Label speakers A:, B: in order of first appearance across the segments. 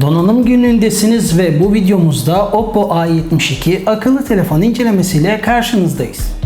A: Donanım günündesiniz ve bu videomuzda Oppo A72 akıllı telefon incelemesiyle karşınızdayız.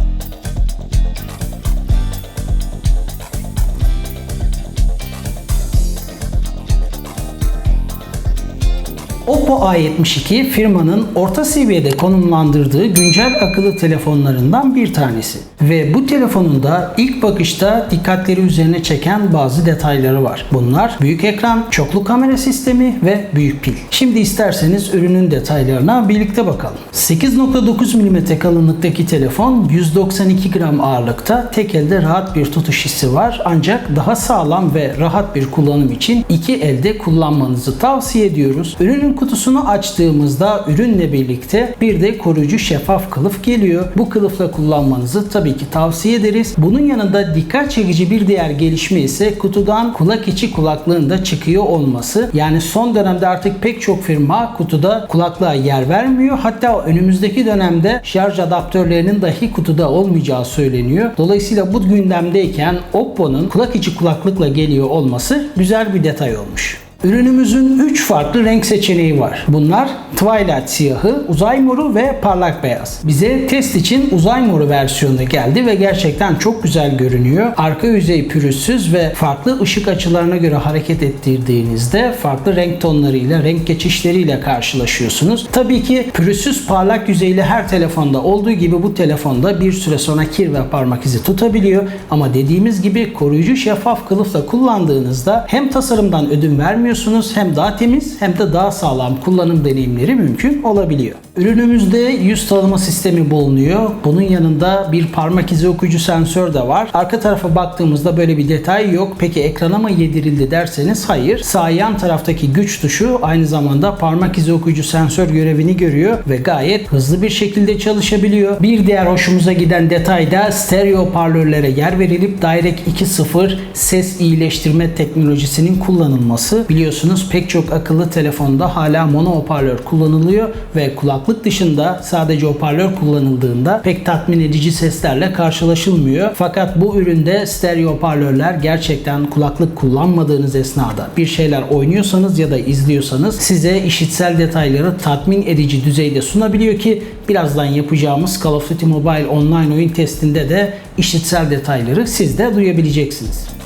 A: Oppo A72 firmanın orta seviyede konumlandırdığı güncel akıllı telefonlarından bir tanesi. Ve bu telefonun da ilk bakışta dikkatleri üzerine çeken bazı detayları var. Bunlar büyük ekran, çoklu kamera sistemi ve büyük pil. Şimdi isterseniz ürünün detaylarına birlikte bakalım. 8.9 mm kalınlıktaki telefon 192 gram ağırlıkta tek elde rahat bir tutuş hissi var. Ancak daha sağlam ve rahat bir kullanım için iki elde kullanmanızı tavsiye ediyoruz. Ürünün kutusunu açtığımızda ürünle birlikte bir de koruyucu şeffaf kılıf geliyor. Bu kılıfla kullanmanızı tabii ki tavsiye ederiz. Bunun yanında dikkat çekici bir diğer gelişme ise kutudan kulak içi kulaklığın da çıkıyor olması. Yani son dönemde artık pek çok firma kutuda kulaklığa yer vermiyor. Hatta önümüzdeki dönemde şarj adaptörlerinin dahi kutuda olmayacağı söyleniyor. Dolayısıyla bu gündemdeyken Oppo'nun kulak içi kulaklıkla geliyor olması güzel bir detay olmuş. Ürünümüzün 3 farklı renk seçeneği var. Bunlar Twilight siyahı, uzay moru ve parlak beyaz. Bize test için uzay moru versiyonu geldi ve gerçekten çok güzel görünüyor. Arka yüzey pürüzsüz ve farklı ışık açılarına göre hareket ettirdiğinizde farklı renk tonlarıyla, renk geçişleriyle karşılaşıyorsunuz. Tabii ki pürüzsüz parlak yüzeyli her telefonda olduğu gibi bu telefonda bir süre sonra kir ve parmak izi tutabiliyor. Ama dediğimiz gibi koruyucu şeffaf kılıfla kullandığınızda hem tasarımdan ödün vermiyor kullanıyorsunuz. Hem daha temiz hem de daha sağlam kullanım deneyimleri mümkün olabiliyor. Ürünümüzde yüz tanıma sistemi bulunuyor. Bunun yanında bir parmak izi okuyucu sensör de var. Arka tarafa baktığımızda böyle bir detay yok. Peki ekrana mı yedirildi derseniz hayır. Sağ yan taraftaki güç tuşu aynı zamanda parmak izi okuyucu sensör görevini görüyor ve gayet hızlı bir şekilde çalışabiliyor. Bir diğer hoşumuza giden detay da stereo hoparlörlere yer verilip Direct 2.0 ses iyileştirme teknolojisinin kullanılması. Biliyorsunuz pek çok akıllı telefonda hala mono hoparlör kullanılıyor ve kulaklık dışında sadece hoparlör kullanıldığında pek tatmin edici seslerle karşılaşılmıyor. Fakat bu üründe stereo hoparlörler gerçekten kulaklık kullanmadığınız esnada bir şeyler oynuyorsanız ya da izliyorsanız size işitsel detayları tatmin edici düzeyde sunabiliyor ki birazdan yapacağımız Call of Duty Mobile online oyun testinde de işitsel detayları siz de duyabileceksiniz.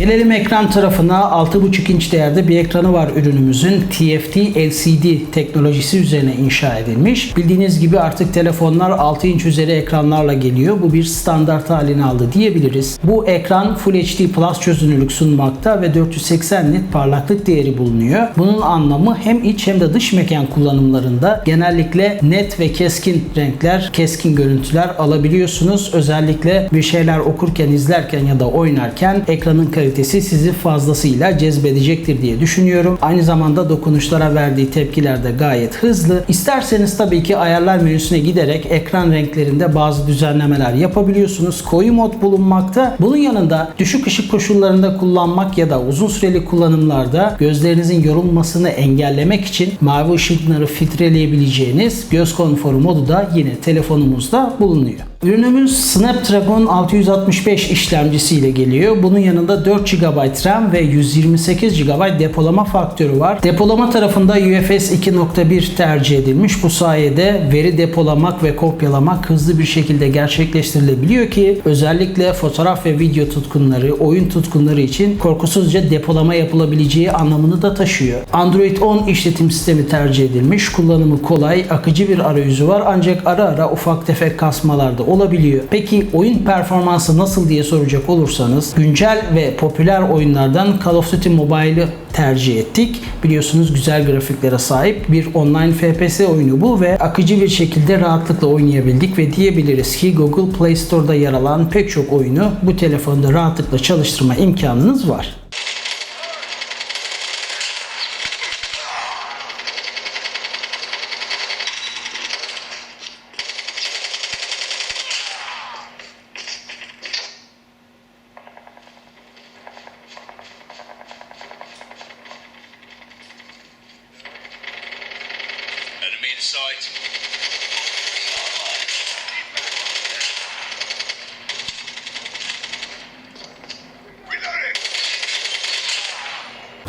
A: Gelelim ekran tarafına 6.5 inç değerde bir ekranı var ürünümüzün. TFT LCD teknolojisi üzerine inşa edilmiş. Bildiğiniz gibi artık telefonlar 6 inç üzeri ekranlarla geliyor. Bu bir standart halini aldı diyebiliriz. Bu ekran Full HD Plus çözünürlük sunmakta ve 480 nit parlaklık değeri bulunuyor. Bunun anlamı hem iç hem de dış mekan kullanımlarında genellikle net ve keskin renkler, keskin görüntüler alabiliyorsunuz. Özellikle bir şeyler okurken, izlerken ya da oynarken ekranın kalitesi kalitesi sizi fazlasıyla cezbedecektir diye düşünüyorum. Aynı zamanda dokunuşlara verdiği tepkiler de gayet hızlı. İsterseniz tabii ki ayarlar menüsüne giderek ekran renklerinde bazı düzenlemeler yapabiliyorsunuz. Koyu mod bulunmakta. Bunun yanında düşük ışık koşullarında kullanmak ya da uzun süreli kullanımlarda gözlerinizin yorulmasını engellemek için mavi ışıkları filtreleyebileceğiniz göz konforu modu da yine telefonumuzda bulunuyor. Ürünümüz Snapdragon 665 işlemcisiyle geliyor. Bunun yanında 4 GB RAM ve 128 GB depolama faktörü var. Depolama tarafında UFS 2.1 tercih edilmiş. Bu sayede veri depolamak ve kopyalamak hızlı bir şekilde gerçekleştirilebiliyor ki özellikle fotoğraf ve video tutkunları, oyun tutkunları için korkusuzca depolama yapılabileceği anlamını da taşıyor. Android 10 işletim sistemi tercih edilmiş. Kullanımı kolay, akıcı bir arayüzü var ancak ara ara ufak tefek kasmalarda olabiliyor. Peki oyun performansı nasıl diye soracak olursanız güncel ve popüler oyunlardan Call of Duty Mobile'ı tercih ettik. Biliyorsunuz güzel grafiklere sahip bir online FPS oyunu bu ve akıcı bir şekilde rahatlıkla oynayabildik ve diyebiliriz ki Google Play Store'da yer alan pek çok oyunu bu telefonda rahatlıkla çalıştırma imkanınız var.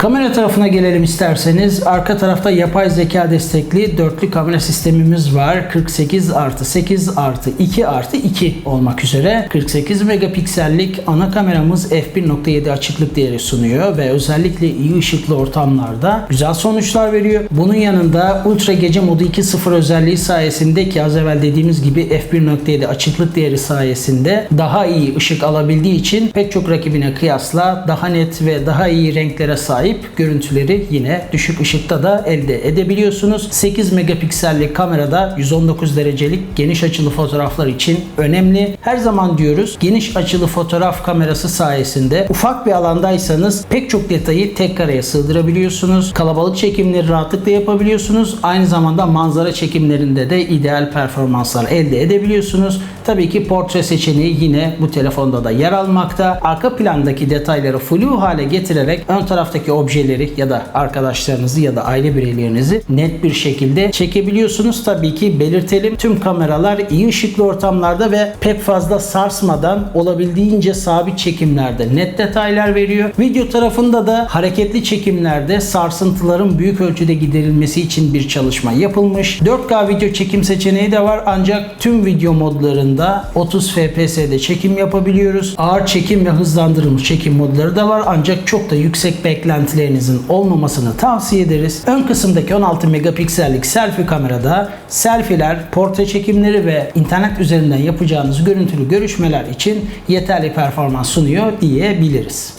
A: Kamera tarafına gelelim isterseniz. Arka tarafta yapay zeka destekli dörtlü kamera sistemimiz var. 48 artı 8 artı 2 artı 2 olmak üzere. 48 megapiksellik ana kameramız f1.7 açıklık değeri sunuyor ve özellikle iyi ışıklı ortamlarda güzel sonuçlar veriyor. Bunun yanında ultra gece modu 2.0 özelliği sayesinde ki az evvel dediğimiz gibi f1.7 açıklık değeri sayesinde daha iyi ışık alabildiği için pek çok rakibine kıyasla daha net ve daha iyi renklere sahip görüntüleri yine düşük ışıkta da elde edebiliyorsunuz. 8 megapiksellik kamerada 119 derecelik geniş açılı fotoğraflar için önemli. Her zaman diyoruz geniş açılı fotoğraf kamerası sayesinde ufak bir alandaysanız pek çok detayı tek kareye sığdırabiliyorsunuz. Kalabalık çekimleri rahatlıkla yapabiliyorsunuz. Aynı zamanda manzara çekimlerinde de ideal performanslar elde edebiliyorsunuz. Tabii ki portre seçeneği yine bu telefonda da yer almakta. Arka plandaki detayları flu hale getirerek ön taraftaki objeleri ya da arkadaşlarınızı ya da aile bireylerinizi net bir şekilde çekebiliyorsunuz. Tabii ki belirtelim tüm kameralar iyi ışıklı ortamlarda ve pek fazla sarsmadan olabildiğince sabit çekimlerde net detaylar veriyor. Video tarafında da hareketli çekimlerde sarsıntıların büyük ölçüde giderilmesi için bir çalışma yapılmış. 4K video çekim seçeneği de var ancak tüm video modlarında 30 FPS'de çekim yapabiliyoruz. Ağır çekim ve hızlandırılmış çekim modları da var ancak çok da yüksek beklentilerinizin olmamasını tavsiye ederiz. Ön kısımdaki 16 megapiksellik selfie kamerada selfieler, portre çekimleri ve internet üzerinden yapacağınız görüntülü görüşmeler için yeterli performans sunuyor diyebiliriz.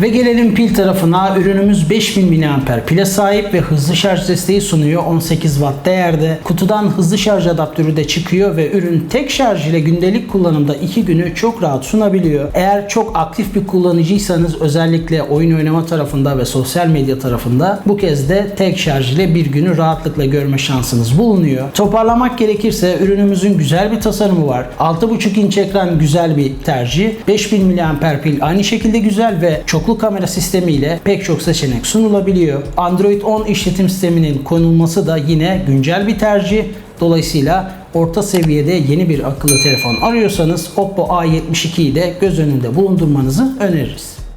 A: Ve gelelim pil tarafına. Ürünümüz 5000 mAh pile sahip ve hızlı şarj desteği sunuyor. 18 Watt değerde. Kutudan hızlı şarj adaptörü de çıkıyor ve ürün tek şarj ile gündelik kullanımda 2 günü çok rahat sunabiliyor. Eğer çok aktif bir kullanıcıysanız özellikle oyun oynama tarafında ve sosyal medya tarafında bu kez de tek şarj ile bir günü rahatlıkla görme şansınız bulunuyor. Toparlamak gerekirse ürünümüzün güzel bir tasarımı var. 6.5 inç ekran güzel bir tercih. 5000 mAh pil aynı şekilde güzel ve çoklu kamera sistemiyle pek çok seçenek sunulabiliyor. Android 10 işletim sisteminin konulması da yine güncel bir tercih. Dolayısıyla orta seviyede yeni bir akıllı telefon arıyorsanız Oppo A72'yi de göz önünde bulundurmanızı öneririz.